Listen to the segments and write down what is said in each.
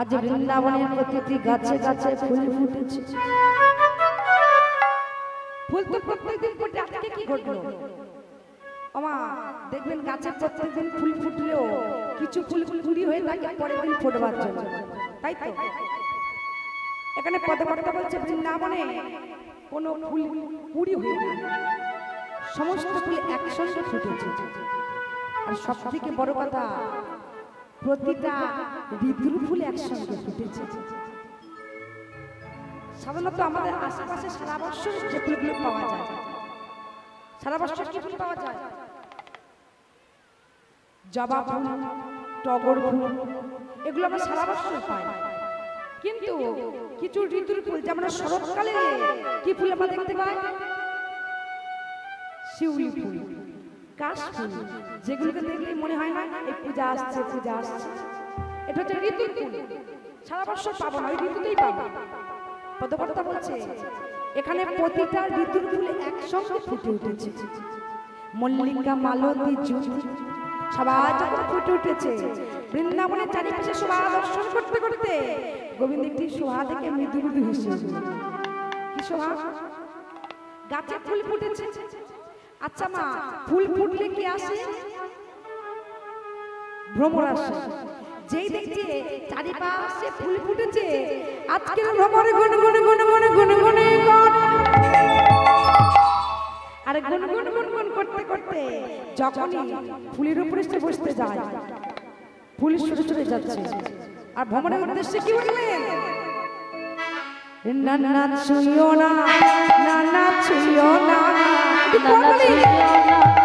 আজ বৃন্দাবনের প্রতিটি গাছে গাছে ফুল ফুটেছে। ফুল তো প্রত্যেকদিন ফুটে, আজকে কি ঘটলো? আমা দেখবেন গাছে প্রত্যেকদিন ফুল ফুটলেও কিছু ফুল ফুল কুড়ি হয়ে থাকে, পরের দিন ফুটবার জন্য। তাই তো? এখানে পদে কথা বলছে, বৃন্দাবনে কোনো ফুল কুড়ি হয়ে না। সমস্ত ফুল একসঙ্গে ফুটেছে। আর সব থেকে বড় কথা প্রতিটা ঋতুর ফুল একসঙ্গে ফুটেছে। সাধারণত আমাদের আশেপাশে সারা বছর যে ফুলগুলো পাওয়া যায়, সারা বছর কি ফুল পাওয়া যায়? জবা ফুল, টগর ফুল, এগুলো আমরা সারা বছর পাই। কিন্তু কিছু ঋতুর ফুল, যেমন শরৎকালে কি ফুল আমরা দেখতে পাই? শিউলি ফুল। কাশ ফুল, যেগুলোকে দেখলে মনে হয় না এই পূজা আসছে পূজা আসছে। এটা হচ্ছে ঋতুর সারা বছর পাবো না, ওই ঋতুতেই পাবো। পদকর্তা বলছে, এখানে প্রতিটা ঋতুর ফুল একসঙ্গে ফুটে উঠেছে। মল্লিকা, মালতী জুতি সবাই যখন ফুটে উঠেছে। বৃন্দাবনের চারিপাশে শোভা দর্শন করতে করতে গোবিন্দ একটি শোভা দেখে মৃদু মৃদু হেসে কি শোভা? গাছে ফুল ফুটেছে। আচ্ছা মা, ফুল ফুটলে কি আসে? ভ্রমর আসে যেই দেখছে চারিপাশে ফুল ফুটেছে, আজকের ভ্রমরে গুন গুন গুন গুন গুন গুন আর গুন গুন গুন গুন করতে করতে যখনই ফুলের উপরে সে বসতে যায়, ফুল সরে সরে যাচ্ছে। আর ভ্রমণের উদ্দেশ্যে কি বললেন? না না, ছুঁয়ো না না না, ছুঁয়ো না। একটু পর বলি।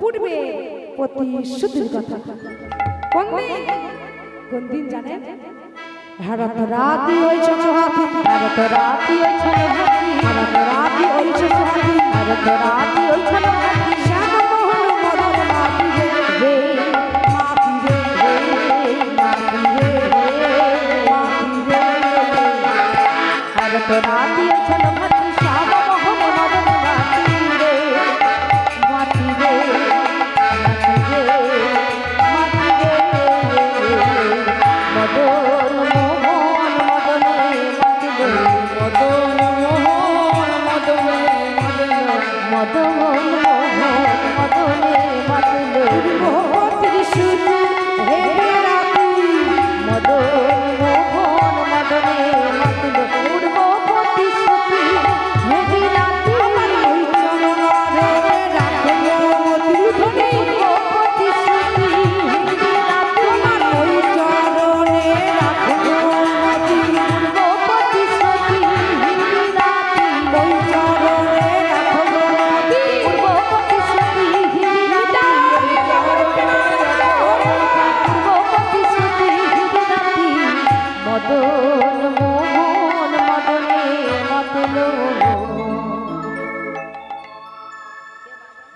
পূর্বে প্রতিশ্রুতির কথা। কোন দিন? কোন দিন জানেন? ভারত রাতি হয়েছে হাতি ভারত রাতি হয়েছে হাতি ভারত রাতি হয়েছে হাতি ভারত রাতি হয়েছে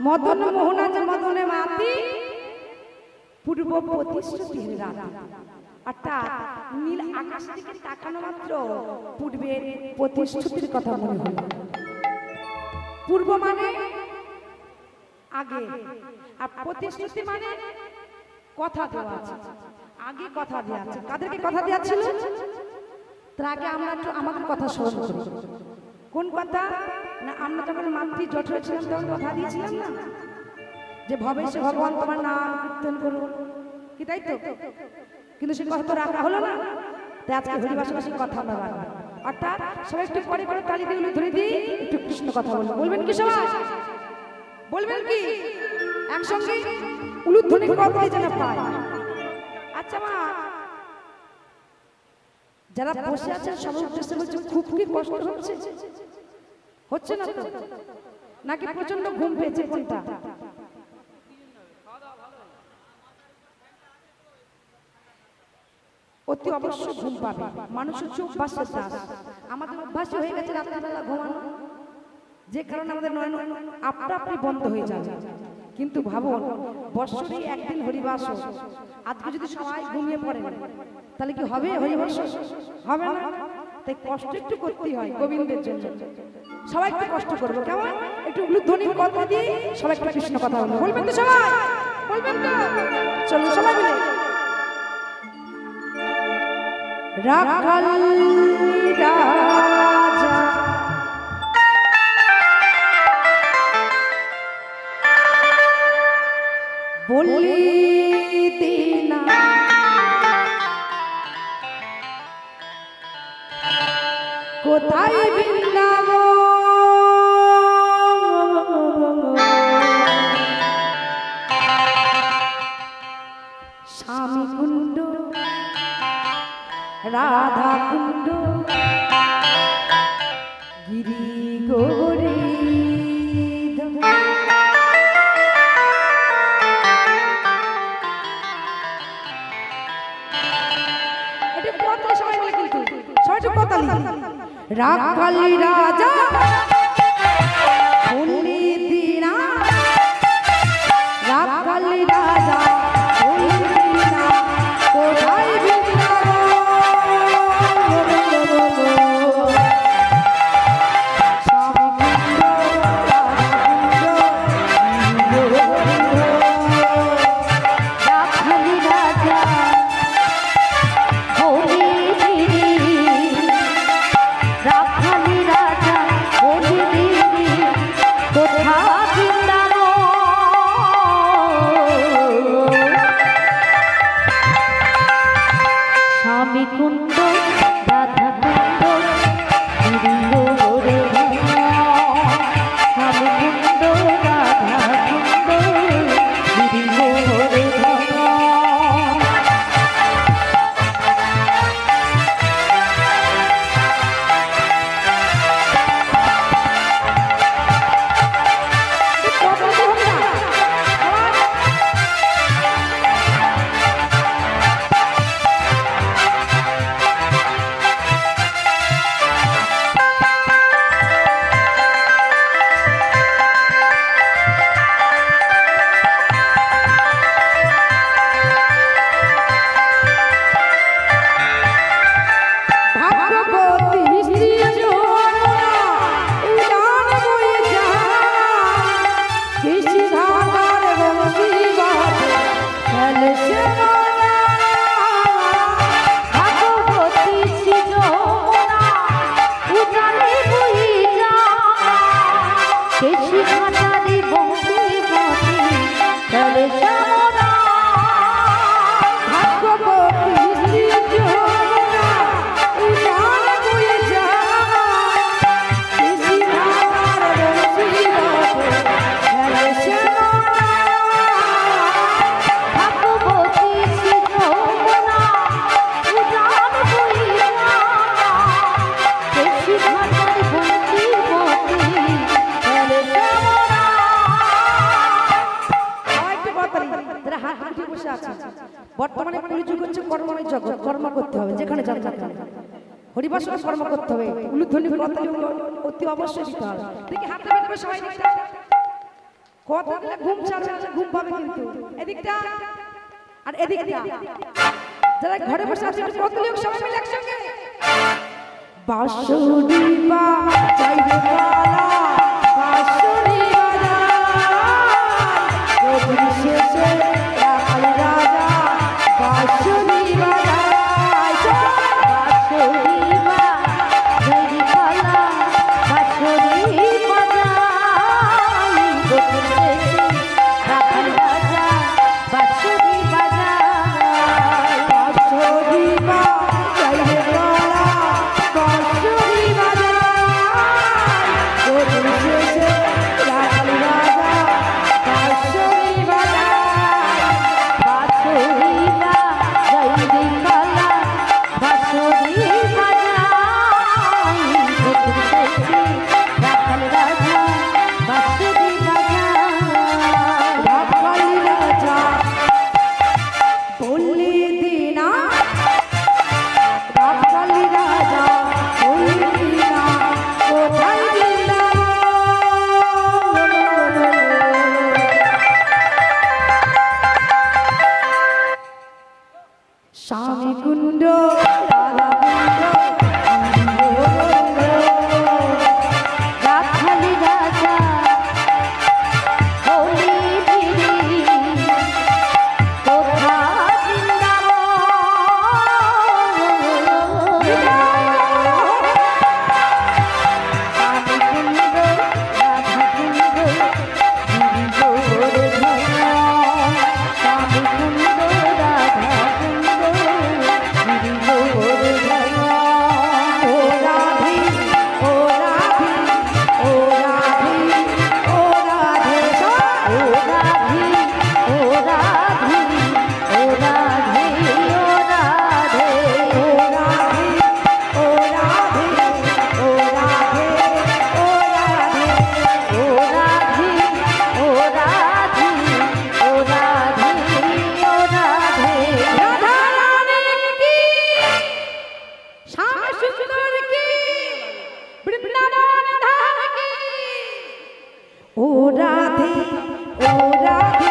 মদন মোহন আছে মদনে মাতি, পূর্ব প্রতিশ্রুতি রাত অর্থাৎ নীল আকাশ থেকে তাকানো মাত্র পূর্বের প্রতিশ্রুতির কথা মনে হলো। পূর্ব মানে আগে, আর প্রতিশ্রুতি মানে কথা দেওয়া আছে। আগে কথা দেওয়া আছে। কাদেরকে কথা দেওয়া ছিল? তার আগে আমরা একটু আমাদের কথা স্মরণ করি। কোন কথা? না আমরা যখন মাতৃ জঠরে ছিলাম তখন কথা দিয়েছিলাম না? যে ভবেশে ভগবান তোমার নাম কীর্তন করুন কি তাই তো? কিন্তু সে কথা তো রাখা হলো না। তাই আজকে হরিবাসবাসীর কথা আমরা রাখব অর্থাৎ সবাই একটু পরে পরে তালি দিয়ে ধরে দিই একটু কৃষ্ণ কথা বলব বলবেন। কি সবাই? বলবেন কি? একসঙ্গে উলুধ্বনি কথা যেন পায়। আচ্ছা মা যারা বসে আছেন সবার উদ্দেশ্যে বলছে খুব কি কষ্ট হচ্ছে? হচ্ছে না তো? নাকি প্রচণ্ড ঘুম পেয়েছে কোনটা অতি অবশ্য ঘুম পাবে। মানুষের চোখ অভ্যাসের দাস আমাদের অভ্যাস হয়ে গেছে রাত্রিবেলা ঘুমানো। যে কারণে আমাদের নয় নয় আপনা আপনি বন্ধ হয়ে যাবে। কিন্তু ভাবুন, বৎসরে একদিন হরিবাস। আজকে যদি সবাই ঘুমিয়ে পড়ে, তাহলে কি হবে হরিবাস হবে না? তাই কষ্ট একটু করতেই হয় গোবিন্দের জন্য। সবাই একটু কষ্ট করব কেমন? একটু উলুধ্বনি কথা দিয়ে সবাই একটু কৃষ্ণ কথা বলব। বলবেন তো সবাই? বলবেন তো? চলো সবাই মিলে। রাখাল রাখালি রাজা। অতি অবশ্যই দিতে হবে। দেখি হাতে বেরবে সবাই দিকটা কথা বলে ঘুম ছাড়বে ঘুম পাবে কিন্তু। এদিকটা আর এদিকটা। যারা ঘরে বসে আছে কত লোক সবাই মিলে একসঙ্গে? বাঁশুরি বা চাইরে পালা স্বামী কুণ্ড রাধে ও রাধে।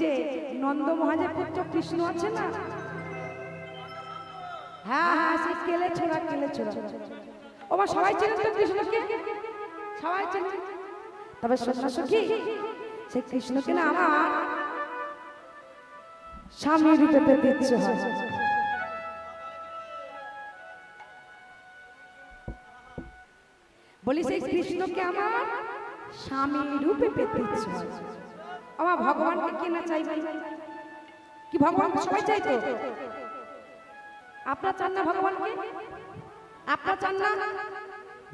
যে নন্দ মহাজের পুত্র কৃষ্ণ আছে না? হ্যাঁ হ্যাঁ সেই কেলে ছোড়া কেলে ছোড়া। ও মা সবাই চেনেন তো কৃষ্ণকে? সবাই চেনেন। তবে সখী সেই কৃষ্ণকে না আমার স্বামী রূপে পেতে ইচ্ছে হয়। বলি সেই কৃষ্ণকে আমার স্বামী রূপে পেতে ইচ্ছে হয়। আমার ভগবানকে কে না চাইবে? কি ভগবান সবাই চাই তো আপনার চান না ভগবানকে? আপনার চান না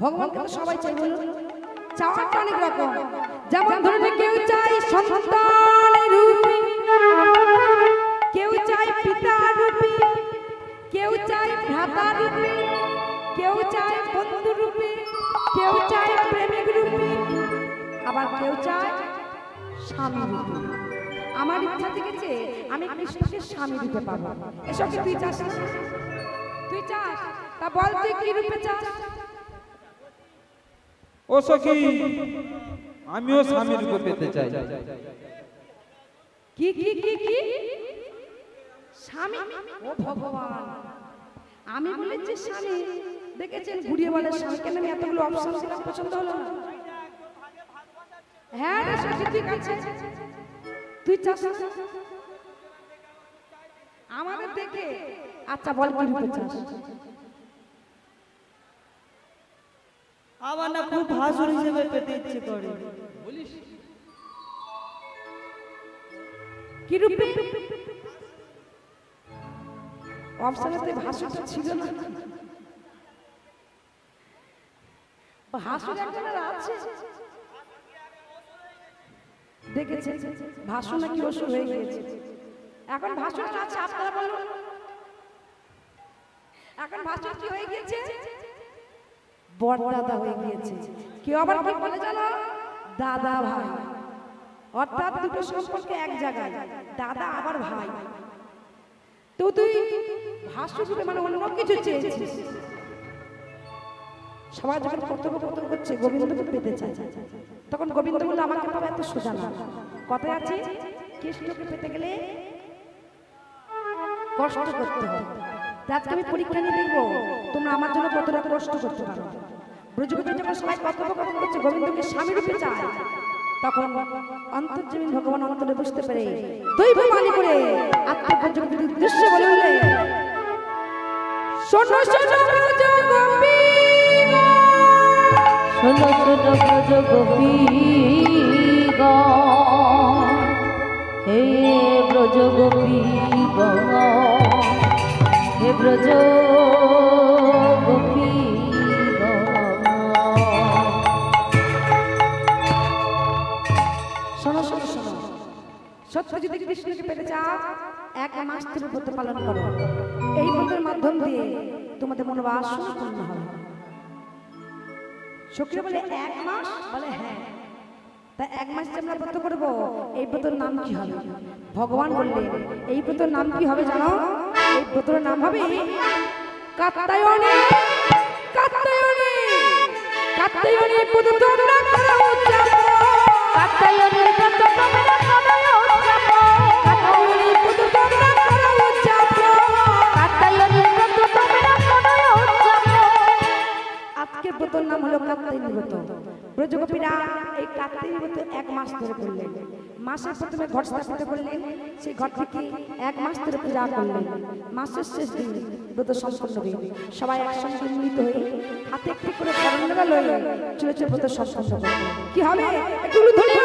ভগবানকে তো সবাই চাই বলুন চাওয়াটা অনেক রকম। যেমন ধরুন, কেউ চাই সন্তানের রূপে। কেউ চাই পিতা রূপে। কেউ চাই ভ্রাতা রূপে। কেউ চায় বন্ধু রূপে। কেউ চাই প্রেমিক রূপে। আবার কেউ চায় স্বামী রূপে আমার ইচ্ছা থেকেছে আমি কৃষ্ণকে স্বামী রূপে পাবো এসব কি তুই চাস? তুই চাস? তা বল তুই কি রূপে চাস? ও সখী আমিও স্বামীর রূপে পেতে চাই। কি কি কি কি? স্বামী? ও ভগবান। আমি বলেছি স্বামী। দেখেছেন? ঘুরিয়ে বলে স্বামী কেন আমি এতগুলো অপশন ছিলাম পছন্দ হলো না। হ্যাঁ রে ঠিক আছে। তুই চাস আমাদের দেখে আচ্ছা বল কি রূপে চাস? আমার না খুব ভাসুর হিসেবে পেতে ইচ্ছে করে। কি রূপে? অপশনেতে ভাষণটা ছিল না। ভাষণ একজন আর আছে। দেখেছে ভাষণ নাকি ওষুধ হয়ে গিয়েছে। এখন ভাষণ আছে আপনারা বলুন। এখন ভাষণ কি হয়ে গিয়েছে? বড় দাদা হয়ে গিয়েছে। কেউ আবার কি বলে জানো? দাদা ভাই। অর্থাৎ দুটো সম্পর্কে এক জায়গায়। দাদা আবার ভাই। তো তুই ভাষ্য রূপে মানে অন্য কিছু চেয়েছিস? সবাই যখন কর্তব্য কর্তব্য করছে গোবিন্দকে পেতে চায়। তখন গোবিন্দ বলল, আমাকে পাবে এত সোজা না। কথায় আছে কৃষ্ণকে পেতে গেলে কষ্ট করতে হবে। আজকে আমি পরীক্ষা নিয়ে দেখব, তোমরা আমার জন্য কতটা কষ্ট করতে পারো। ব্রজপতি যখন সবাই কর্তব্য করছে, গোবিন্দকে স্বামী রূপে চায়, তখন অন্তর্জীবন ভগবান অন্তরে বুঝতে পারে দৈব মানি করে আত্মপ্রযোগের উদ্দেশ্য বলে বলে শোনো শোনো শোনো শোনো ব্রজ গোপীগণ হে ব্রজ গোপীগণ হে ব্রজ গোপীগণ শোনো শোনো শোনো। সত্য যদি কৃষ্ণকে পেতে চাও এক মাস এই ব্রতের মাধ্যম দিয়ে তোমাদের মনোবাসনা পূর্ণ হবে। সক্রিয় বলে এক মাস? বলে হ্যাঁ। তা এক মাস যে আমরা ব্রত করব এই ব্রতের নাম কি হবে? ভগবান বললেন এই ব্রতের নাম কি হবে জানো? এই ব্রতের নাম হবে কাত্তায়নে। কাত্তায়নে। কাত্তায়নে ব্রত তোমরা করো। কাত্তায়নের ব্রত তোমরা করো উদযাপন। নাম হলো করো ব্রত ব্রজগোপীরা এই কার্তিক ব্রত এক মাস ধরে করলেন। মাসের প্রথমে ঘট স্থাপিত করলেন, সেই ঘর থেকে এক মাস ধরে পূজা করলেন। মাসের শেষ দিন ব্রত সম্পন্ন হয়ে সবাই একসঙ্গে মিলিত হয়ে হাতে একটি করে করণরা লয়ে চলে চলে ব্রত সম্পন্ন। কি হবে? একটু ধরে